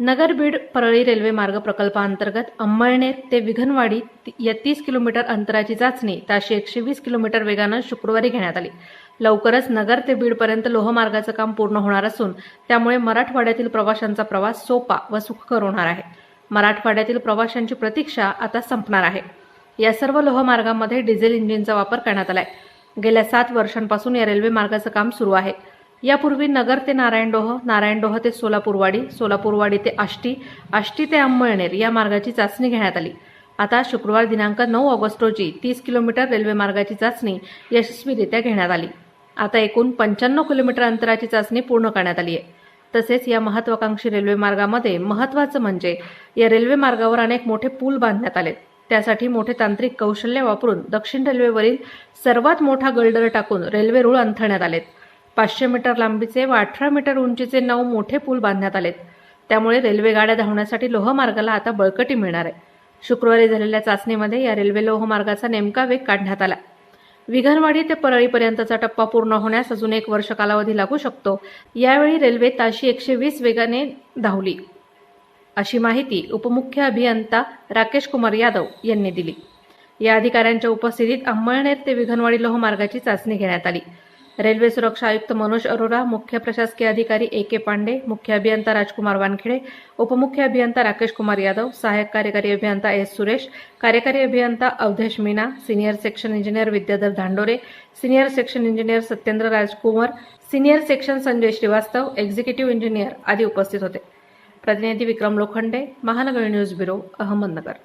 Nagar Beed Parli railway मार्ग प्रकल्पाअंतर्गत अंमळनेर ते विघनवाडी ती- या तीस किलोमीटर अंतराची चाचणी ताशी एकशे वीस किलोमीटर वेगानं शुक्रवारी घेण्यात आली. लवकरच नगर ते बीडपर्यंत लोहमार्गाचं काम पूर्ण होणार असून त्यामुळे मराठवाड्यातील प्रवाशांचा प्रवास सोपा व सुखकर होणार आहे. मराठवाड्यातील प्रवाशांची प्रतीक्षा आता संपणार आहे. या सर्व लोहमार्गामध्ये डिझेल इंजिनचा वापर करण्यात आलाय. गेल्या सात वर्षांपासून या रेल्वे मार्गाचं काम सुरू आहे. यापूर्वी नगर ते नारायणडोह नारायणडोह ते सोलापूरवाडी सोलापूरवाडी ते आष्टी आष्टी ते अंमळनेर या मार्गाची चाचणी घेण्यात आली. आता शुक्रवार दिनांक नऊ ऑगस्ट रोजी तीस किलोमीटर रेल्वे मार्गाची चाचणी यशस्वीरित्या घेण्यात आली. आता एकूण पंच्याण्णव किलोमीटर अंतराची चाचणी पूर्ण करण्यात आली आहे. तसेच या महत्वाकांक्षी रेल्वे मार्गामध्ये महत्त्वाचं म्हणजे या रेल्वे मार्गावर अनेक मोठे पूल बांधण्यात आले त्यासाठी मोठे तांत्रिक कौशल्य वापरून दक्षिण रेल्वेवरील सर्वात मोठा गल्डर टाकून रेल्वे रुळ अंथरण्यात आलेत. पाचशे मीटर लांबीचे व अठरा मीटर उंचीचे नऊ मोठे पूल बांधण्यात आलेत. त्यामुळे रेल्वे गाड्या धावण्यासाठी लोहमार्गाला आता बळकटी मिळणार आहे. शुक्रवारी झालेल्या चाचणीमध्ये या रेल्वे लोहमार्गाचा नेमका वेग काढण्यात आला. विघनवाडी ते परळीपर्यंतचा टप्पा पूर्ण होण्यास अजून एक वर्ष कालावधी लागू शकतो. यावेळी रेल्वे ताशी एकशे वीस वेगाने धावली. अशी माहिती उपमुख्य अभियंता राकेश कुमार यादव यांनी दिली. या अधिकाऱ्यांच्या उपस्थितीत अंमळनेर ते विघनवाडी लोहमार्गाची चाचणी घेण्यात आली. रेल्वे सुरक्षा आयुक्त मनोज अरोरा मुख्य प्रशासकीय अधिकारी ए के पांडे मुख्य अभियंता राजकुमार वानखेडे उपमुख्य अभियंता राकेश कुमार यादव सहायक कार्यकारी अभियंता एस सुरेश कार्यकारी अभियंता Avadhesh Meena senior section engineer Vidyadhar Dhandore senior section engineer Satyendra Rajkumar senior section Sanjay Srivastava executive engineer आदी उपस्थित होते. प्रतिनिधी विक्रम लोखंडे महानगर न्यूज ब्युरो अहमदनगर.